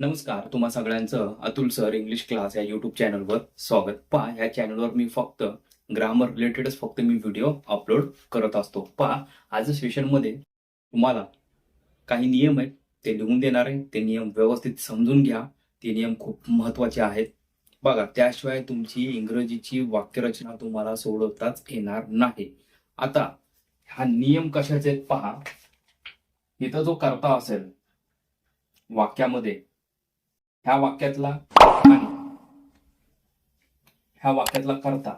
नमस्कार तुम्हा सगळ्यांचं अतुल सर इंग्लिश क्लास या युट्यूब चॅनलवर स्वागत. पहा या चॅनलवर मी फक्त ग्रामर रिलेटेडच फक्त मी व्हिडिओ अपलोड करत असतो. पहा आज सेशनमध्ये तुम्हाला काही नियम आहेत ते लिहून देणार आहे. ते नियम व्यवस्थित समजून घ्या. ते नियम खूप महत्त्वाचे आहेत. बघा त्याशिवाय तुमची इंग्रजीची वाक्यरचना तुम्हाला सोडवताच येणार नाही. आता हा नियम कशाचे आहेत पहा. इथं जो करता असेल वाक्यामध्ये ह्या वाक्यातला आणि ह्या वाक्यातला करता.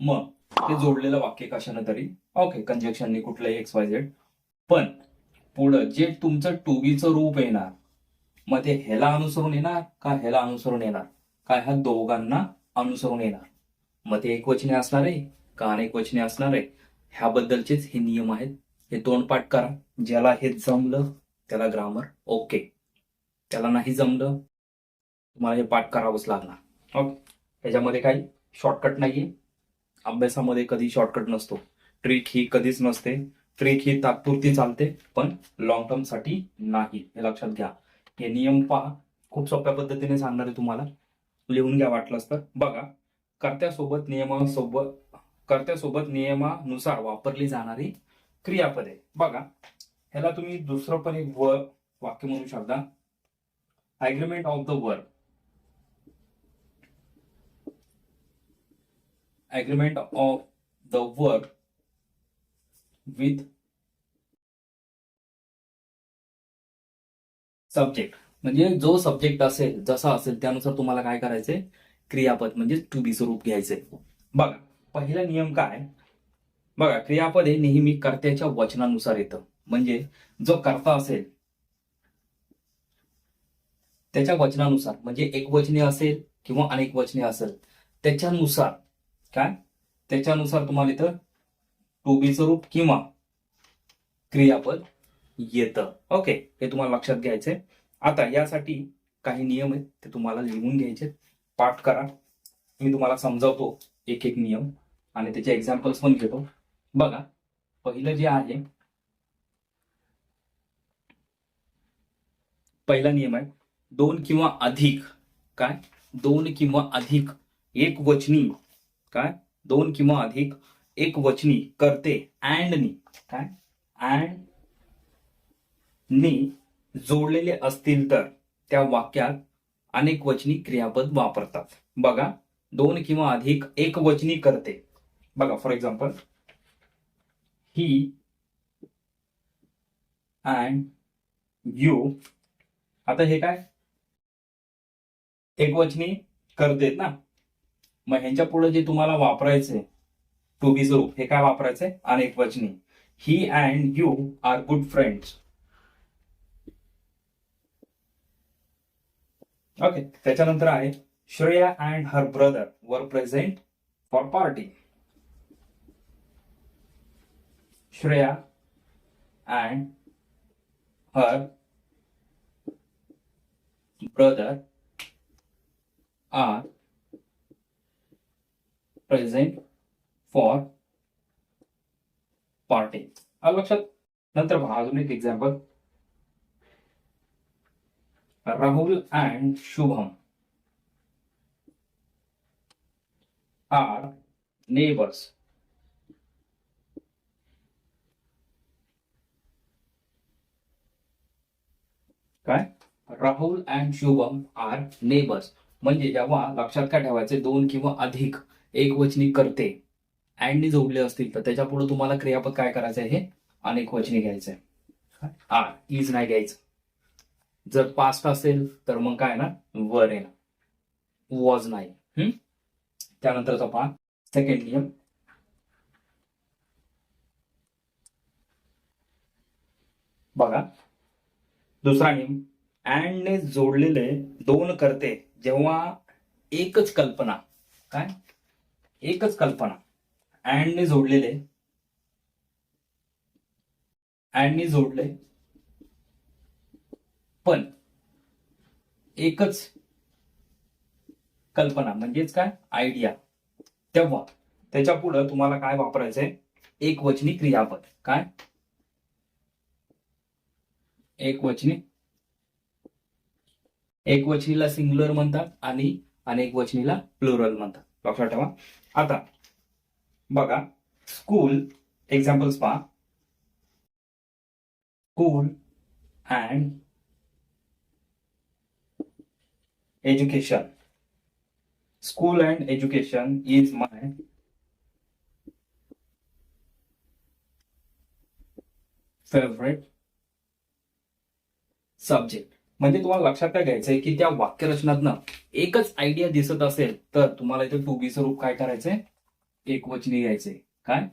मग ते जोडलेलं वाक्य कशानं तरी? ओके कंजेक्शनने कुठलंही एक्स वाय झेड पण पुढं जे तुमचं टूबीचं रूप येणार मग ते ह्याला अनुसरून येणार का ह्याला अनुसरून येणार? का ह्या दोघांना अनुसरून येणार? मग ते एक वचने असणार आहे का अनेक वचने असणार आहे? ह्याबद्दलचेच हे नियम आहेत. हे तोंडपाठ करा. ज्याला हे जमलं त्याला ग्रामर ओके त्याला नाही जमलं तुम्हाला हे पाठ करावंच लागणार. ओके ह्याच्यामध्ये काही शॉर्टकट नाहीये. अभ्यासामध्ये कधी शॉर्टकट नसतो. ट्रिक ही कधीच नसते. ट्रिक ही तात्पुरती चालते पण लॉंग टर्मसाठी नाही. हे लक्षात घ्या. हे नियम पहा. खूप सोप्या पद्धतीने सांगणार आहे तुम्हाला. लिहून घ्या वाटलंच तर. बघा कर्त्यासोबत नियमासोबत कर्त्यासोबत नियमानुसार वापरली जाणारी क्रियापदे. बघा ह्याला तुम्ही दुसरं पण एक व वाक्य म्हणू शकता. Agreement of the work agreement of the work with subject म्हणजे जो सब्जेक्ट असेल जसा असेल त्यानुसार तुम्हाला काय करायचंय? क्रियापद म्हणजे टू बी स्वरूप घ्यायचंय. बघा पहिला नियम काय? बघा क्रियापद हे नेहमी कर्त्याच्या वचनानुसार येतं. म्हणजे जो कर्ता असेल त्याच्या वचनानुसार म्हणजे एक वचने असेल किंवा अनेक वचने असेल त्याच्यानुसार काय? त्याच्यानुसार तुम्हाला इथं टू बी रूप किंवा क्रियापद येतं. ओके हे तुम्हाला लक्षात घ्यायचंय. आता यासाठी काही नियम आहेत ते तुम्हाला लिहून घ्यायचे पाठ करा. मी तुम्हाला समजावतो एक एक नियम आणि त्याचे एक्झाम्पल्स पण घेतो. बघा पहिलं जे आहे पहिला नियम आहे दोन किंवा अधिक काय? दोन किंवा अधिक एक वचनी काय? दोन किंवा अधिक एक वचनी करते अँड नी. काय? अँड नी जोडलेले असतील तर त्या वाक्यात अनेक वचनी क्रियापद वापरतात. बघा दोन किंवा अधिक एक वचनी करते. बघा for example he and you आता हे काय? एकवचनी करतेत ना? मग ह्यांच्या पुढे जे तुम्हाला वापरायचंय टू बी स्वरूप हे काय वापरायचंय? अनेक वचनी. He and you are good friends okay त्याच्यानंतर आहे Shreya and her brother were present for party Shreya and her brother are present for party आलं लक्षात नंतर पहा अजून एक example Rahul and Shubham are neighbours काय? Rahul and Shubham are neighbours म्हणजे जेव्हा लक्षात काय ठेवायचे? दोन किंवा अधिक. एक वचनी करते अँडनी जोडले असतील तर त्याच्या पुढे तुम्हाला क्रियापद काय करायचं आहे? हे अनेक घ्यायचं घ्यायचंय हा इज नाही घ्यायचं. जर पास्ट असेल तर मग काय ना? वर आहे ना. वॉज नाही. हम्म? त्यानंतरचा पहा. सेकंड नियम. बघा. दुसरा नियम. अँडने जोडलेले दोन करते जेव्हा एकच कल्पना. काय? एकच कल्पना. अँडने जोडलेले. अँडने जोडले. पण एकच कल्पना म्हणजेच काय? आयडिया. तेव्हा त्याच्या पुढं तुम्हाला काय वापरायचंय? एक वचनी क्रियापद. काय? एक वचनी. एक वचनीला सिंग्युलर म्हणतात आणि अनेक वचनीला प्लुरल म्हणतात. लक्षात ठेवा. आता बघा स्कूल एक्झाम्पल्स पहा school and education school and education is my favourite subject म्हणजे तुम्हाला लक्षात काय घ्यायचंय की त्या वाक्यरचनातनं एकच आयडिया दिसत असेल तर तुम्हाला इथे टू बी स्वरूप काय करायचंय? एक वचनी घ्यायचंय. काय?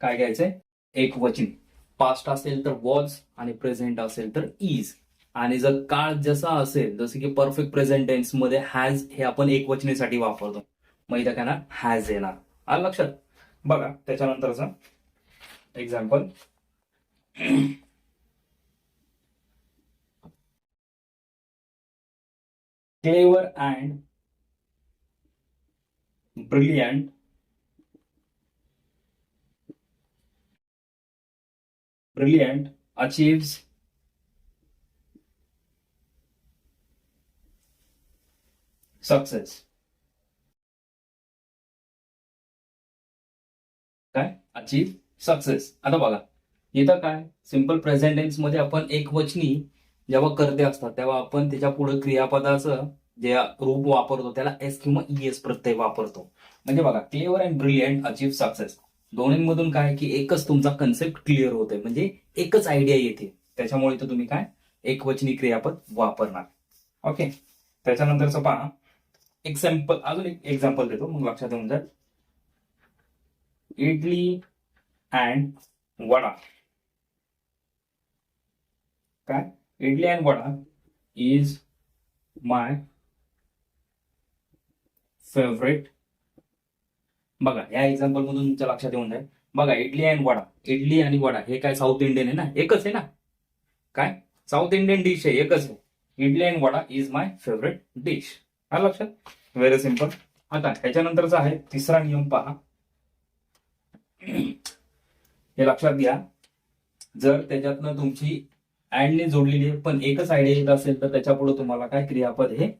काय घ्यायचंय? एक वचनी पास्ट असेल तर वॉज आणि प्रेझेंट असेल तर इज आणि जर काळ जसा असेल जसं की परफेक्ट प्रेझेंट टेन्समध्ये हॅज हे आपण एक वचनीसाठी वापरतो. मग इथं काय ना हॅज येणार. आलं लक्षात? बघा त्याच्यानंतरच example clever and brilliant brilliant achieves success काय अचीव सक्सेस आता बघा इथं काय सिंपल प्रेझेंटेन्समध्ये आपण एक वचनी जेव्हा कर्ते असतात तेव्हा आपण त्याच्या पुढे क्रियापदाचं जे रूप वापरतो त्याला एस किंवा ई एस प्रत्यय वापरतो. म्हणजे बघा clear and brilliant achieve success दोन्हीमधून काय की एकच तुमचा कन्सेप्ट क्लिअर होतोय. म्हणजे एकच आयडिया येते. त्याच्यामुळे तर तुम्ही काय? एक वचनी क्रियापद वापरणार. ओके त्याच्यानंतरचं पहा. एक्झाम्पल अजून एक एक्झाम्पल देतो. मग लक्षात येऊन जाईल. इडली अँड वडा. काय? Idli and vada is my favourite बघा या एक्झाम्पल मधून तुमच्या लक्षात येऊन जाईल. बघा इडली अँड वडा. इडली आणि वडा हे काय साऊथ इंडियन आहे ना? एकच आहे ना? काय? साऊथ इंडियन डिश आहे एकच आहे. Idli and vada is my favourite dish हा लक्षात? व्हेरी सिंपल आता त्याच्यानंतरचा आहे तिसरा नियम पहा. हे लक्षात घ्या. जर त्याच्यातनं तुमची अँडने जोडलेली आहे, पण एकच आयडिया येत असेल तर त्याच्या पुढे तुम्हाला काय क्रियापद हे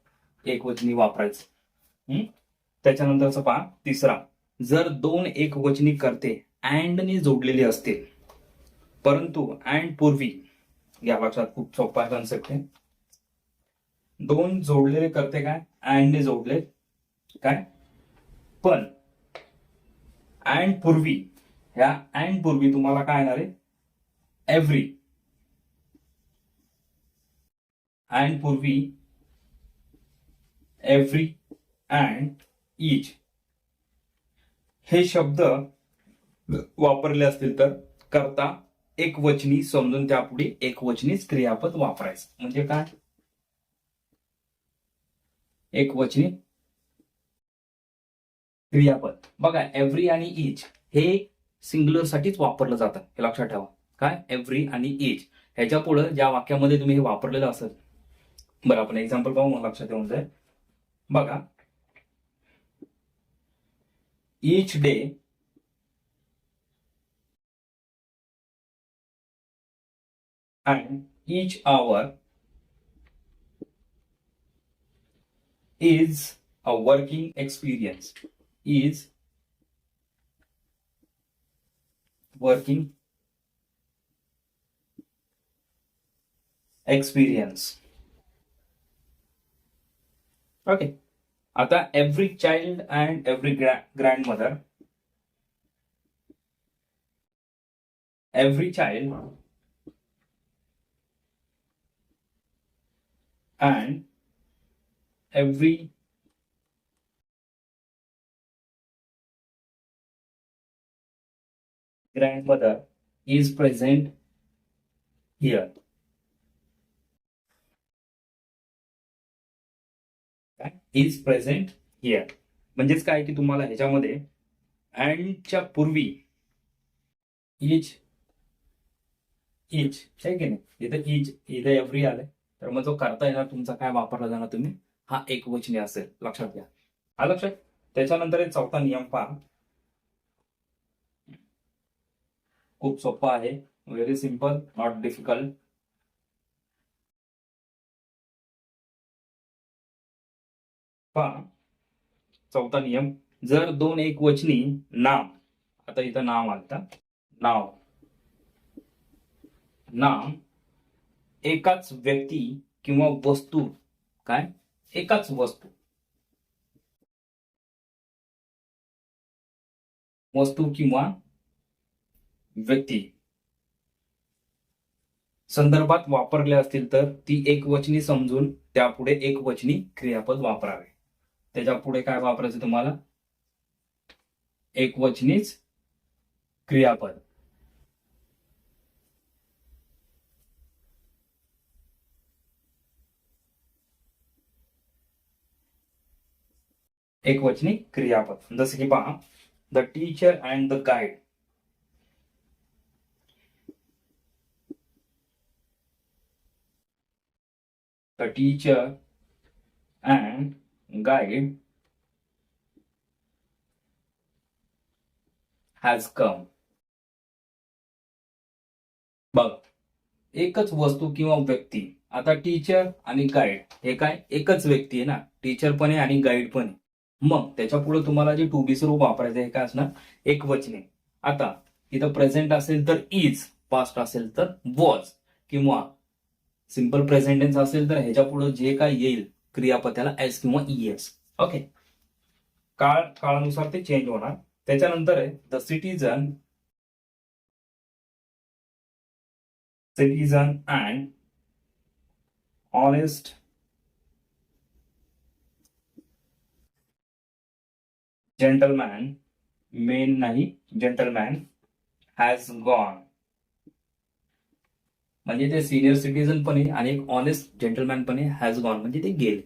एकवचनी वापरायचं. हं? त्याच्यानंतरचं पहा. तिसरा. जर दोन एकवचनी करते अँडने जोडलेली असतील. परंतु अँड पूर्वी या लक्षात खूप सोपा कन्सेप्ट आहे. दोन जोडलेले करते काय? अँडने जोडले काय? पण अँड पूर्वी ह्या अँड पूर्वी तुम्हाला काय येणार आहे? एव्हरी अँड पूर्वी एव्हरी अँड इच हे शब्द वापरले असतील तर करता एक वचनी समजून त्यापुढे एक वचनीच क्रियापद वापरायचं. म्हणजे काय? एक वचनी क्रियापद. बघा एव्हरी आणि इच हे सिंग्युलर साठीच वापरलं जातं. हे लक्षात ठेवा. काय? एव्हरी आणि इच ह्याच्या पुढे ज्या वाक्यामध्ये तुम्ही हे वापरलेलं असेल बर अपन एक्जाम्पल पाऊ मैं लक्ष्य देते each day and each hour is a working experience is working experience okay आता every child and every grand every child and every grandmother is present here. is present here म्हणजेच काय की तुम्हाला ह्याच्यामध्ये अँडच्या पूर्वी इज इज आहे की नाही? इथं इज इथं एव्हरी आलंय. तर मग जो करता येणार तुमचा काय वापरला जाणार तुम्ही हा एक वचनी असेल. लक्षात घ्या. हा लक्षात? त्याच्यानंतर एक चौथा नियम पहा. खूप सोपा आहे. व्हेरी सिंपल नॉट डिफिकल्ट पहा चौथा नियम जर दोन एक वचनी नाम. आता इथं नाम आलता. नाव. नाम एकाच व्यक्ती किंवा वस्तू. काय? एकाच वस्तू. वस्तू किंवा व्यक्ती. संदर्भात वापरले असतील तर ती एकवचनी समजून त्यापुढे एकवचनी क्रियापद वापरावे. त्याच्या पुढे काय वापरायचं तुम्हाला? एकवचनीच क्रियापद. एकवचनी क्रियापद. जसं की पहा the teacher and the guide the teacher and guy eh? has come. बघ एकच वस्तू किंवा व्यक्ती आता टीचर आणि गाईड हे काय? एकच व्यक्ती आहे ना? टीचर पण आहे आणि गाईड पण आहे. मग त्याच्या पुढे तुम्हाला जे टू बी स्वरूप वापरायचं हे काय असणार? एक वचने. आता इथं प्रेझेंट असेल तर इज पास्ट असेल तर वॉज किंवा सिंपल प्रेझेंटेन्स असेल तर ह्याच्या पुढे जे काय येईल क्रियापद त्याला एस किंवा ईएस ओके काळ काळानुसार ते चेंज होणार. त्याच्यानंतर आहे the citizen citizen and honest gentleman man नाही जेंटलमॅन हॅज गॉन म्हणजे ते सिनियर सिटीजन पण आहे आणि एक ऑनेस्ट जेंटलमॅन पण हॅज गॉन म्हणजे ते गेले.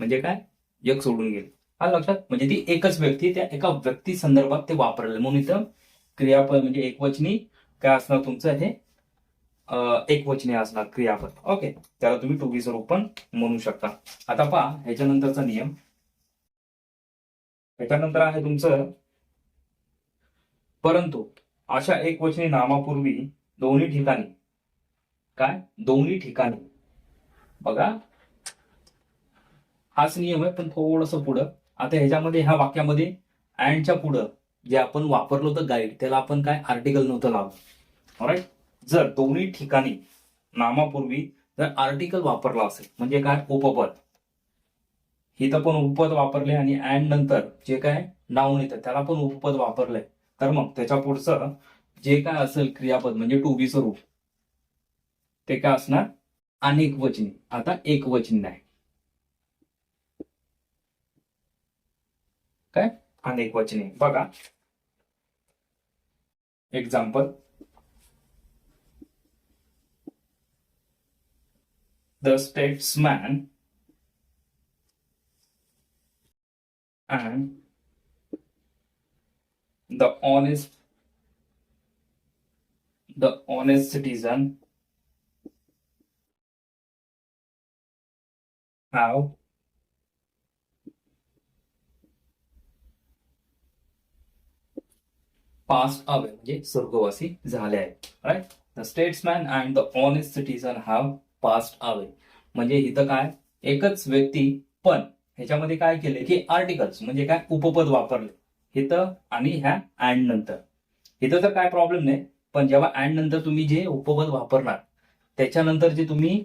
म्हणजे काय? जग सोडून गेले. हा लक्षात म्हणजे ती एकच व्यक्ती त्या एका व्यक्ती संदर्भात ते वापरले. म्हणून इथं क्रियापद म्हणजे एकवचनी काय असणार तुमचं हे? एकवचनी असणार क्रियापद. ओके त्याला तुम्ही टू बी स्वरूप पण म्हणू शकता. आता पहा ह्याच्यानंतरचा नियम. त्याच्यानंतर आहे तुमचं परंतु अशा एकवचनी नामापूर्वी दोन्ही ठिकाणी काय? दोन्ही ठिकाणी. बघा. हाच नियम आहे पण थोडस पुढं. आता ह्याच्यामध्ये ह्या वाक्यामध्ये अँडच्या पुढं जे आपण वापरलो होतं गाईड त्याला आपण काय? आर्टिकल नव्हतं लावलं. राईट जर दोन्ही ठिकाणी नामापूर्वी जर आर्टिकल वापरला असेल म्हणजे काय? उपपद. इथं पण उपपद वापरले आणि अँड नंतर जे काय? नाऊन येतं. त्याला पण उपपद वापरलंय. तर मग त्याच्या पुढचं जे काय असेल क्रियापद म्हणजे टू बी स्वरूप ते काय असणार अनेक वचनी. आता एक वचनी नाही काय? अनेक वचने. बघा. Example the statesman and the honest the honest citizen How? passed away म्हणजे स्वर्गवासी झाले आहेत. Right the statesman and the honest citizen have passed away म्हणजे इथं काय? एकच व्यक्ती पण ह्याच्यामध्ये काय केले की आर्टिकल्स म्हणजे काय उपपद वापरले. इथं आणि ह्या अँड नंतर. इथं तर काय प्रॉब्लेम नाही पण जेव्हा अँड नंतर तुम्ही जे उपपद वापरणार त्याच्यानंतर जे तुम्ही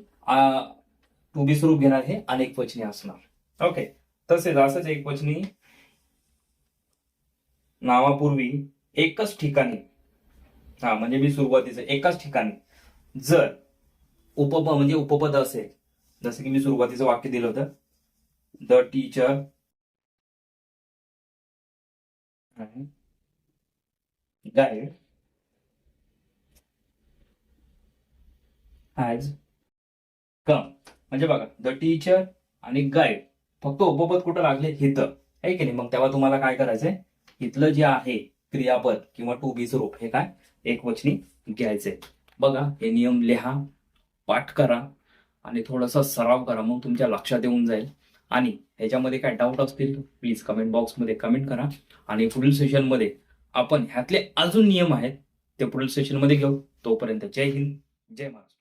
टू बी स्वरूप घेणार हे अनेक वचनी असणार. ओके तसेच असंच एक वचनी नावापूर्वी एकच ठिकाणी हा म्हणजे मी सुरुवातीचं एकाच ठिकाणी जर उपप म्हणजे उपपद असेल जसं की मी सुरुवातीचं वाक्य दिलं होतं the teacher guide has come म्हणजे बघा द टीचर आणि गाईड फक्त उपपद कुठं लागले? हिथं आहे की नाही? मग तेव्हा तुम्हाला काय करायचंय? इथलं जे आहे क्रियापद किंवा टू बी रूप हे काय? एक वचनी घ्यायचंय. बघा हे नियम लिहा पाठ करा आणि थोडासा सराव करा मग तुमच्या लक्षात येऊन जाईल. आणि ह्याच्यामध्ये काय डाऊट असतील प्लीज कमेंट बॉक्समध्ये कमेंट करा. आणि पुढील सेशनमध्ये आपण ह्यातले अजून नियम आहेत ते पुढील सेशनमध्ये घेऊ. तोपर्यंत जय हिंद जय महाराष्ट्र.